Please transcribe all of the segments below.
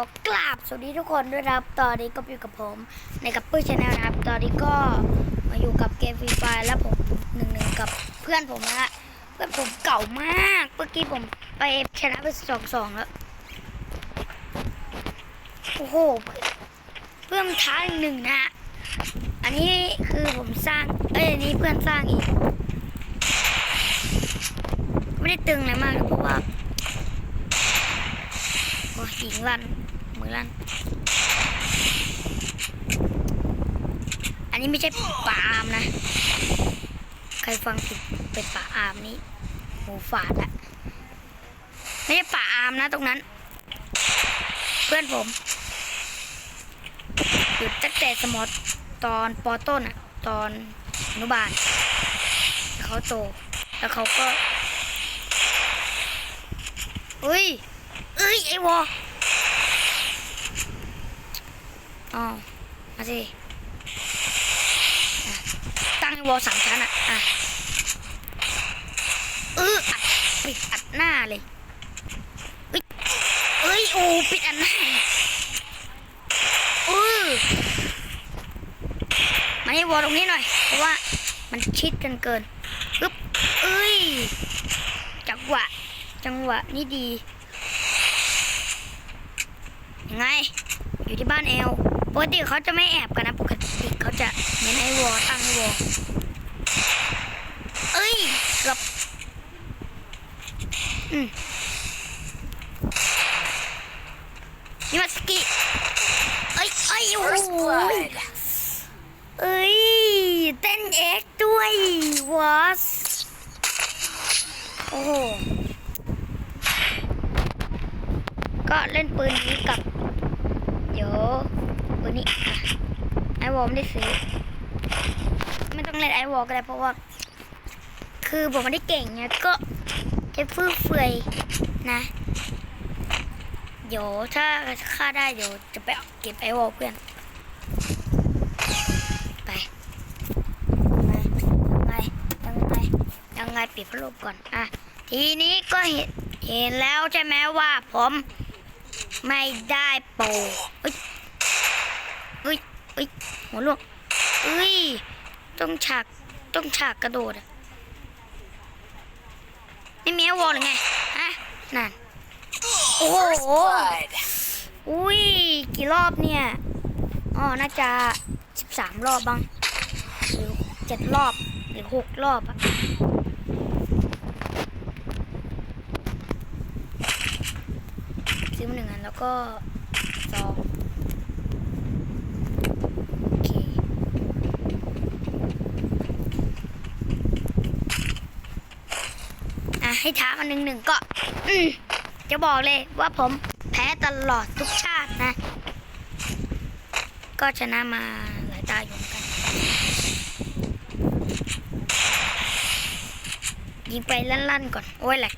อกราบสวัสดีทุกคนด้วยครับ ตอนนี้ก็อยู่กับผมในกับปื้ชาแนลนะครับ ตอนนี้ก็มาอยู่กับเกมฟรีไฟแล้วผมหนึ่งหนึ่งกับเพื่อนผมนะฮะ เพื่อนผมเก่ามาก เมื่อกี้ผมไปชนะไปสองสองแล้ว โอ้โห เพื่อนท้าอีกหนึ่งนะอันนี้คือผมสร้าง เอ้ย อันนี้เพื่อนสร้างอีก ไม่ได้ตึงอะไรมากเพราะว่าโอ้ยิงลั่น มือลั่นอันนี้ไม่ใช่ป่าอามนะ ใครฟังผิดเป็นป่าอามนี่หูฝาดอะไม่ใช่ป่าอามนะตรงนั้น เพื่อนผมหยุดตั้งแต่สมอตตอนปอต้นอะตอนอนุบาลแล้วเขาโต แล้วเขาก็เฮ้ย เอ้ย ไอวอ อ๋อมาสิตั้งไอวอสามชั้นอะอะเอออัดปิดอัดหน้าเลยเอ้ยเอ้ยโอ้ปิดอัดหน้าเออมาให้วอลตรงนี้หน่อย เพราะว่ามันชิดกันเกินปึ๊บเอ้ย จังหวะ จังหวะนี่ดี ยังไง อยู่ที่บ้านเอลปกติเขาจะไม่แอบกันนะ ปกติเขาจะเน้นไอ้วอตั้งไอ้วอเอ้ยเกือบอืมนี่มาสกิเอ้ยเอ้ยโอ้ First โห blood. เอ้ยเต้นเอ็กซ์ด้วยวอสโอ้โหก็เล่นปืนนี้กับ เดี๋ยว ปืนนี้ไอวอลไม่ได้ซื้อ ไม่ต้องเล่นไอวอลก็ได้เพราะว่า คือผมไม่ได้เก่งไงก็จะฟื่อเฟือยนะ เดี๋ยวถ้าฆ่าได้เดี๋ยวจะไปเก็บไอวอลเพื่อน ไปยังไงยังไงยังไงยังไงปิดพัดลมก่อน อะ ทีนี้ก็เห็นเห็นแล้วใช่ไหมว่าผมไม่ได้โปรเอ้ย เอ้ยหัวลวกเอ้ย ต้องฉาก ต้องฉากกระโดดอะไม่มีไอวอลหรือไง ฮะ นั่น โอ้โห First blood. อุ้ย กี่รอบเนี่ย อ๋อ น่าจะสิบสามรอบบ้างหรือเจ็ดรอบ หรือหกรอบอะซื้อมาหนึ่งอันแล้วก็สองโอเค อะ ให้ท้ามาหนึ่งหนึ่งก็ อืจะบอกเลยว่าผมแพ้ตลอดทุกชาตินะ ก็ชนะมาหลายตาอยู่กัน ยิงไปลั่นๆก่อน โอ้ยแหลก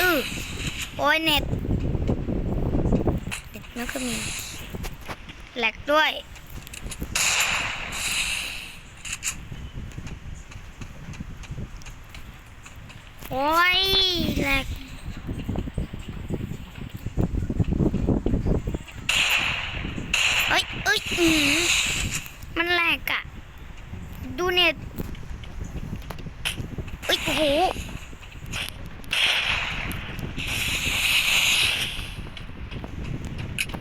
อือโอ้ยเน็ต เน็ตไม่ค่อยมีแหลกด้วย อ้ยแหลกเอ้ยเอ้ยมันแหลกอะดูเน็ตเอ้ยโอ้โห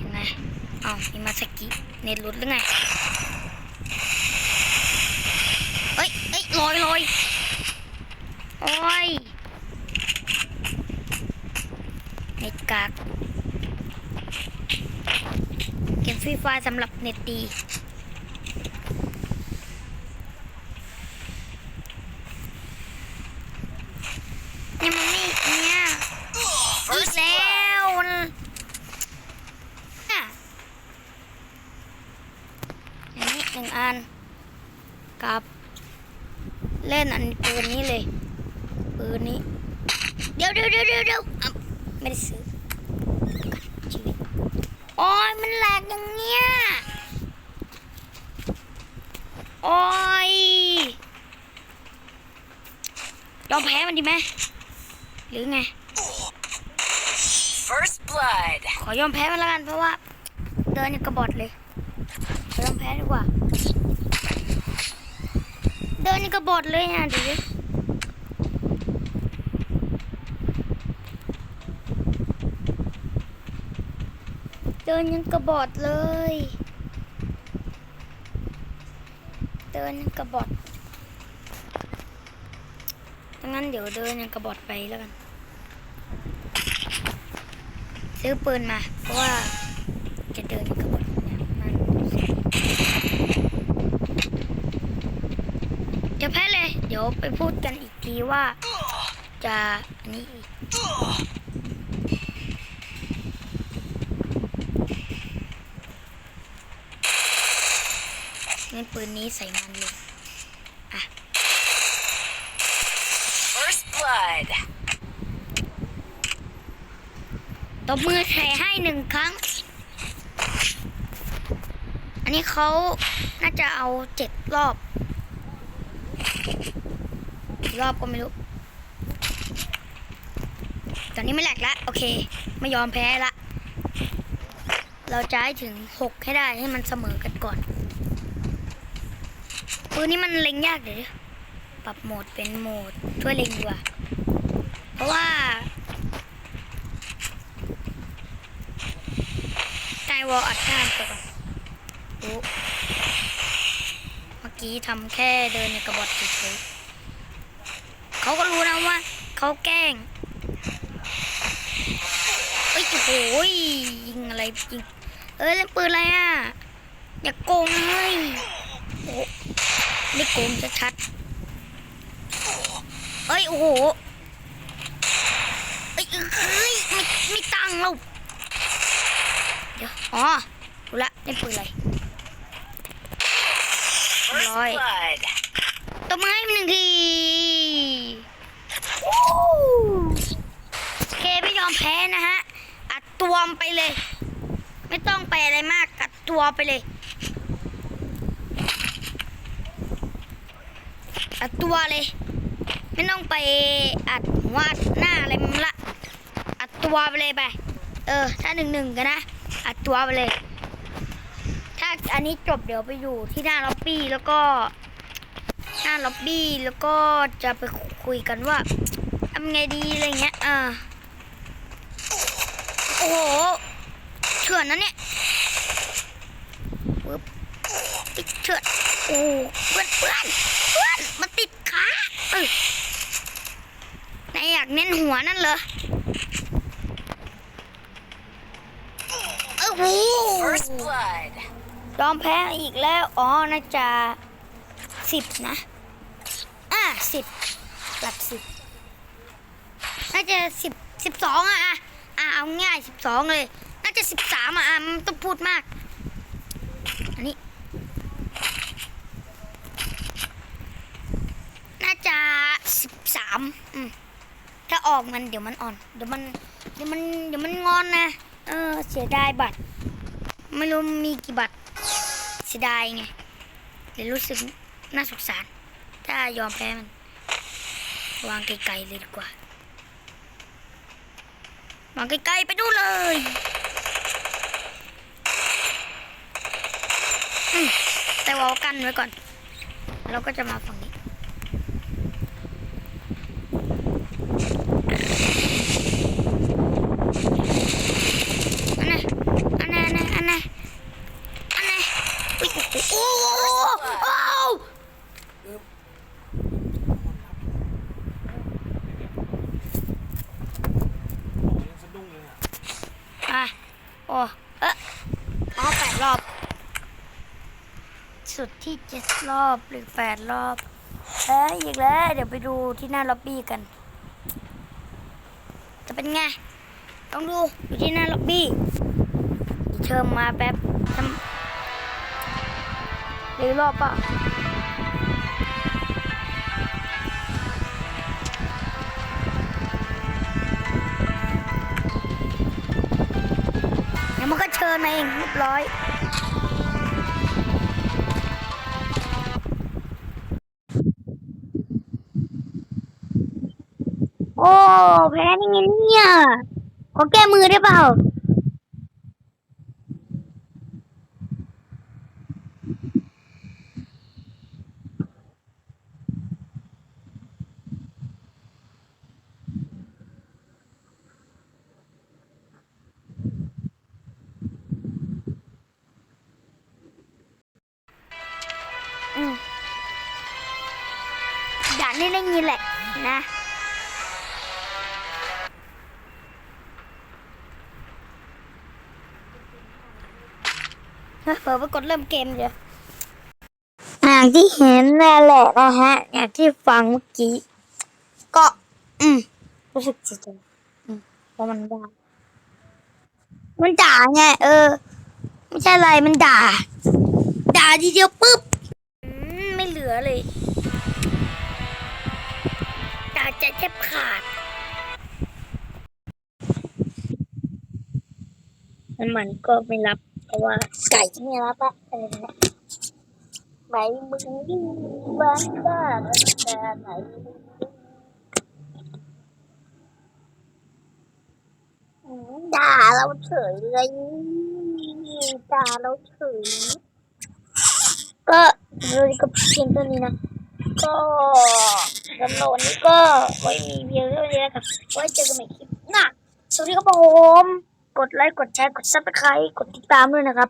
ยังไงเอามีมาสกิเน็ตหลุดหรือไงเอ้ยเอ้ยลอยลอยโอ้ย เน็ต กากเกมฟรีไฟสำหรับเน็ตดีนี่มันนี่เนี่ยอีกแล้วนี่หนึ่งอันกับ เล่นอันปืนนี้เลยปืนนี้ เดี๋ยวเดี๋ยวเดี๋ยวเดี๋ยวเดียวไม่ได้ซื้อ โอ้ยมันแหลกอย่างเงี้ย โอ้ยยอมแพ้มันดีไหม หรือไง First blood. ขอยอมแพ้มันแล้วกันเพราะว่า เดินอย่างกระบอดเลยขอยอมแพ้ดีกว่า เดินอย่างกระบอดเลยนะดูดิ เดินยังกระบอดเลย เดินยังกระบอดดังนั้นเดี๋ยวเดินยังกระบอดไปแล้วกัน ซื้อปืนมา เพราะว่าจะเดินยังกระบอดเนี่ยมันเดี๋ยวแพ้เลย เดี๋ยวไปพูดกันอีกทีว่าจะอันนี้อีก งั้นปืนนี้ใส่มันเลย First blood. ตบมือแฉให้หนึ่งครั้ง อันนี้เขาน่าจะเอาเจ็ดรอบกี่รอบก็ไม่รู้ ตอนนี้ไม่แหลกละโอเค ไม่ยอมแพ้ละ เราจะให้ถึงหกให้ได้ให้มันเสมอกันก่อน ปืนนี้มันเล็งยากเดี๋ยวปรับโหมดเป็นโหมดช่วยเล็งดีกว่า เพราะว่าไกวอลอัดหน้าไปก่อนโอ้เมื่อกี้ทำแค่เดินในกระบอกเฉยๆเขาก็รู้นะว่าเขาแกล้งเอ้ยโอ้โหยยิงอะไรยิง เอ้ยเล่นปืนอะไรอะ อย่าโกงเลยโอ้ ไม่โกงชัดๆเอ้ย โอ้โหเอ้ยเอ้ยไม่ไม่ตั้งเราเดี๋ยว อ๋อรู้ละนี่ปืนอะไร First Rồi. blood. ตบมือให้มันหนึ่งทีวู้โอเคไม่ยอมแพ้นะฮะ อัดตัวมไปเลย ไม่ต้องไปอะไรมาก อัดตัวไปเลย อัดตัวเลย ไม่ต้องไปอัดหัวอัดหน้าอะไรมันละ อัดตัวไปเลยไป เออ ถ้าหนึ่งหนึ่งกันนะ อัดตัวไปเลย ถ้าอันนี้จบเดี๋ยวไปอยู่ที่หน้าล็อบบี้แล้วก็ หน้าล็อบบี้แล้วก็จะไปคุยกันว่าทำไงดีอะไรเงี้ย อ่า โอ้โหเฉือนนะเนี่ยปึ๊บติดเฉือน โอ้เพื่อนเพื่อนเพื่อนมันติดขาเออนายอยากเน้นหัวนั่นเหรอเออโห First blood. ยอมแพ้อีกแล้ว อ๋อน่าจะสิบนะ อ่าสิบหลักสิบน่าจะสิบสิบสองอะอะอะเอาง่ายสิบสองเลย น่าจะสิบสามอะอะมันต้องพูดมาก อันนี้ น่าจะสิบสามอืมถ้าออกมันเดี๋ยวมันอ่อน เดี๋ยวมัน เดี๋ยวมัน เดี๋ยวมันงอนนะ เออ เสียดายบัตร ไม่รู้มีกี่บัตร เสียดายไงเลยรู้สึกน่าสงสาร ถ้ายอมแพ้มัน วางไกลๆเลยดีกว่า วางไกลๆไปดูเลยแต่วอลกันไว้ก่อน เราก็จะมาฝั่งนี้ อันไหนอันไหนอันไหนอันไหนอันไหนอุ๊ยโอ้โหโอ้โห อะโอ้เอ๊ะอ๋อแปดรอบ สุด ที่เจ็ดรอบหรือแปดรอบเอ้ยอีกแล้ว เดี๋ยวไปดูที่หน้าล็อบบี้กัน จะเป็นไง ต้องดูอยู่ที่หน้าล็อบบี้เชิญมาแป๊บทำหรือรอบป่ะเดี๋ยวมันก็เชิญมาเองเรียบร้อย โอ้แพ้นี่ไงเนี่ยขอแก้มือได้เปล่าอย่านนี้เล่นนี้แหละนะ เฮ้ยเปิดไปกดเริ่มเกมเดี๋ยวอย่างที่เห็นนั่นแหละนะฮะ อย่างที่ฟังเมื่อกี้ ก็ อืม รู้สึกเฉยๆอืมเพราะมันด่ามันด่าไง เออ ไม่ใช่อะไร มันด่า ด่าทีเดียวปุ๊บอืมไม่เหลือเลย ด่าใจแทบขาดแล้วมันก็ไม่รับเพ ราะว่าไก่ที่ไม่รับอะเออไหนมึงยิ่งบ้านบ้าแล้วแต่ไหนด่าเราเฉยเลยด่าเราเฉยก็เลยกับเพียงเท่านี้นะก็สำหรับวันนี้ก็ไม่มีเพียงเท่านี้นะครับไว้เจอกันใหม่คลิปหน้าสวัสดีครับผม กดไลค์ กดแชร์ กดซับสไครต์กดติดตามด้วยนะครับ